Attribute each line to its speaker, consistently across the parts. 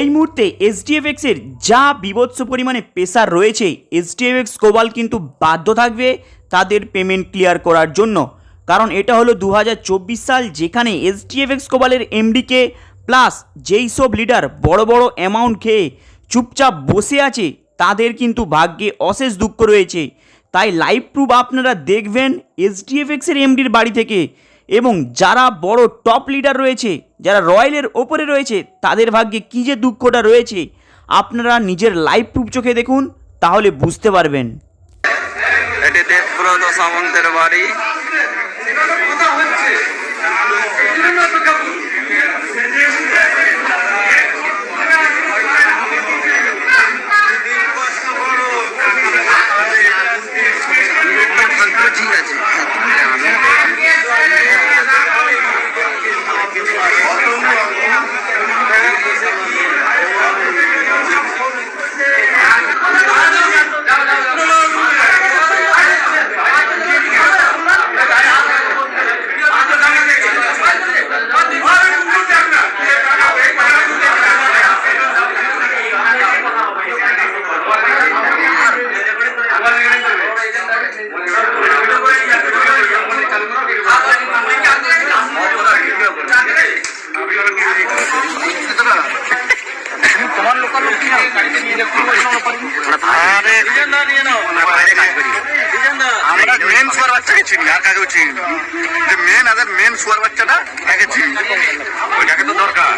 Speaker 1: এই মুহূর্তে এসডিএফএক্স এর যা বিভৎস পরিমাণে পেশার রয়েছে এসডিএফএক্স কোবাল কিন্তু বাধ্য থাকবে তাদের পেমেন্ট ক্লিয়ার করার জন্য। কারণ এটা হলো দু হাজার চব্বিশ সাল যেখানে এসডিএফএক্স কোবালের এমডিকে প্লাস যেই সব লিডার বড় বড় অ্যামাউন্ট খেয়ে চুপচাপ বসে আছে, তাদের কিন্তু ভাগ্যে অশেষ দুঃখ রয়েছে। তাই লাইভ প্রুফ আপনারা দেখবেন এসডিএফএক্সের এমডির বাড়ি থেকে। এবং যারা বড় টপ লিডার রয়েছে যারা রয়্যালের ওপরে রয়েছে তাদের ভাগ্যে কী যে দুঃখটা রয়েছে আপনারা নিজের লাইভ প্রুফ চোখে দেখুন তাহলে বুঝতে পারবেন।
Speaker 2: এটি দেবব্রত সামন্তের বাড়ি। মেন সুয়ার বাচ্চাকে চিনি। আর কাকেও চিনি? যে মেন আদার মেন সুয়ার বাচ্চাটা তাকে চিনি ওইটাকে তো দরকার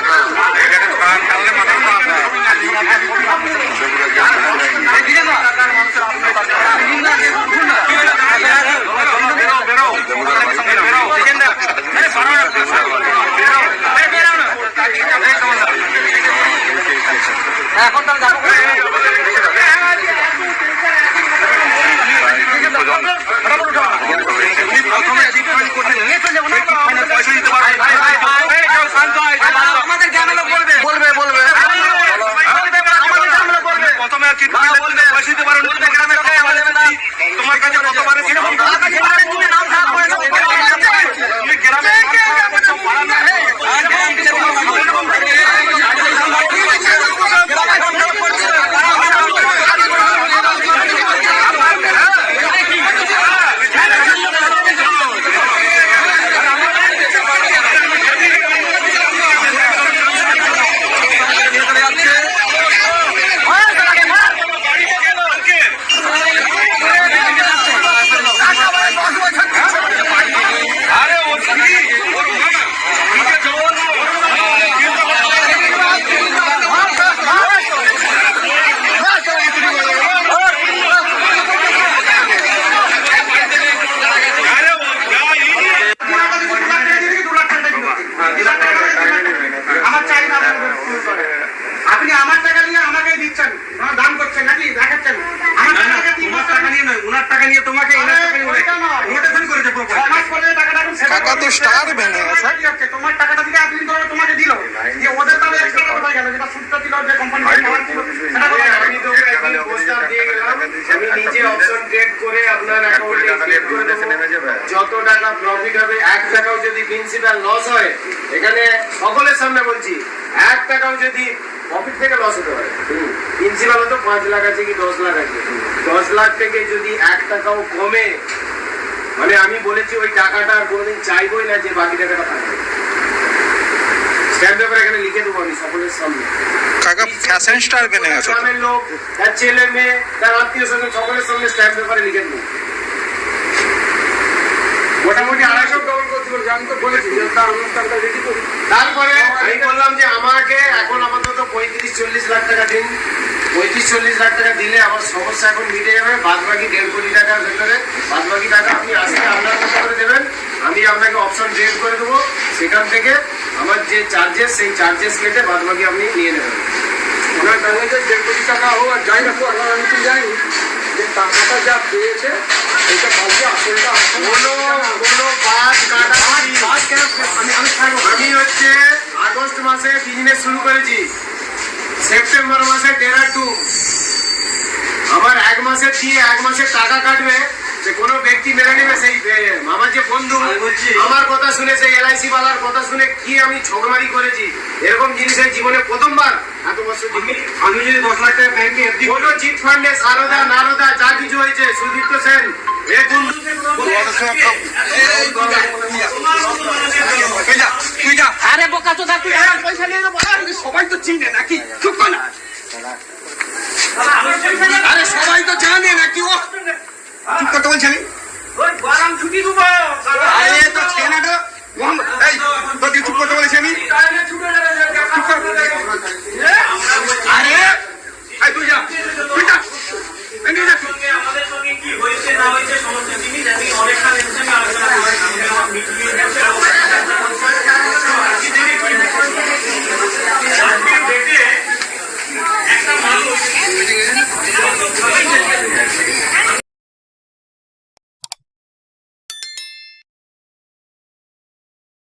Speaker 2: এটাকে তো কান টানলে মাথা এখন তাহলে যাব বলবে বলবে প্রথমে আর চিঠি বলবে পয়সা দিতে পারো তোমার কাছে কত পারে সেরকম তুমি গ্রামে আরে ও কি ওর মামা ঠিক আছে আরে ও
Speaker 3: আমার চাহিদা আপনাদের পূরণ করে। আপনি আমার টাকা নিয়ে আমাকেই দিচ্ছেন কোনো দান করছেন নাকি দেখাচ্ছেন আমার টাকা তিন
Speaker 2: তোমার
Speaker 3: বছর
Speaker 2: টাকা নিয়ে নয় উনার টাকা নিয়ে তোমাকে
Speaker 3: আরে, ওইটা নয়।
Speaker 2: ইনভিটেশন করেছে পুরো
Speaker 3: ছ মাস পরে টাকাটা এখন সেবা
Speaker 4: টাকা তো
Speaker 3: করতে
Speaker 4: স্টার ভেঙে গেছে।
Speaker 3: তোমার টাকাটা দিকে এতদিন ধরে তোমাকে দিল। দিয়ে ওদের তাহলে এক্সট্রা টাকা হয়ে গেল যেটা সুদটা দিল যে কোম্পানি সেটা কোথায় গেল?
Speaker 5: আমি তো একদিন প্রস্তাব দিয়ে গেলাম আমি নিজে অপশন ট্রেড করে আপনার অ্যাকাউন্টে ক্লিক করে দেবো যত টাকা প্রফিট হবে এক টাকাও যদি প্রিন্সিপাল লস হয় এখানে সকলের সামনে বলছি এক টাকাও যদি প্রফিট থেকে লস হতে পারে। প্রিন্সিপাল হতো পাঁচ লাখ আছে কি দশ লাখ আছে। দশ লাখ থেকে যদি এক টাকাও কমে মানে আমি বলেছি ওই টাকাটা আর কোনোদিন চাইবই না যে বাকি টাকাটা থাকবে। স্ট্যাম্প এখানে লিখে দেবো আমি সকলের সামনে।
Speaker 4: কাকা ফ্যাশন স্টার কিনে গেছে
Speaker 5: গ্রামের লোক তার ছেলে মেয়ে তার আত্মীয় স্বজন সকলের সঙ্গে স্ট্যাম্প পেপারে লিখে দেবো। মোটামুটি আড়াইশো ডবল করতে পারছি আমি তো বলেছি যে তার অনুষ্ঠানটা রেডি করি। তারপরে আমি বললাম যে আমাকে এখন আপাতত পঁয়ত্রিশ চল্লিশ লাখ টাকা দিন। পঁয়ত্রিশ চল্লিশ লাখ টাকা দিলে আমার সমস্যা এখন মিটে যাবে। বাদ বাকি দেড় কোটি টাকার ভেতরে। বাদ বাকি টাকা আপনি আজকে আপনার মতো করে দেবেন। আমি আপনাকে অপশন ডেট করে দেবো। সেখান থেকে আমার যে চার্জেস সেই চার্জেস কেটে বাদ বাকি আপনি নিয়ে নেবেন। ওনার যে দেড় কোটি টাকা হোক আর যাই রাখো এখন আমি তো জানি। যে টাকাটা যা পেয়েছে এটা বাকি আসলটা কোনো কোনো বাদ কাটা আমি আমি আমি হচ্ছে আগস্ট মাসে বিজনেস শুরু করেছি। সেপ্টেম্বর মাসে ডেরাডুন আমার এক মাসে দিয়ে এক মাসে টাকা কাটবে যে কোনো ব্যক্তি মেনে নেবে সেই আমার যে বন্ধু আমার কথা শুনে সেই এলআইসি বালার কথা শুনে কি আমি ছোটমারি করেছি এরকম জিনিস এই জীবনে প্রথমবার এত বছর
Speaker 3: আমি যদি দশ লাখ টাকা ব্যাংকে এফডি
Speaker 5: কোনো চিট ফান্ডে সারদা নারদা যা কিছু হয়েছে সুদীপ্ত সেন এ বন্ধু
Speaker 3: আরে তুই আমার পয়সা নিয়ে যাব আরে সবাই তো চিনে নাকি। চুপ কর না। আরে সবাই তো জানে নাকি ও। চুপ করতে বলছি আমি। আরে তো ছেলেটা মোহাম্মদ এই তোর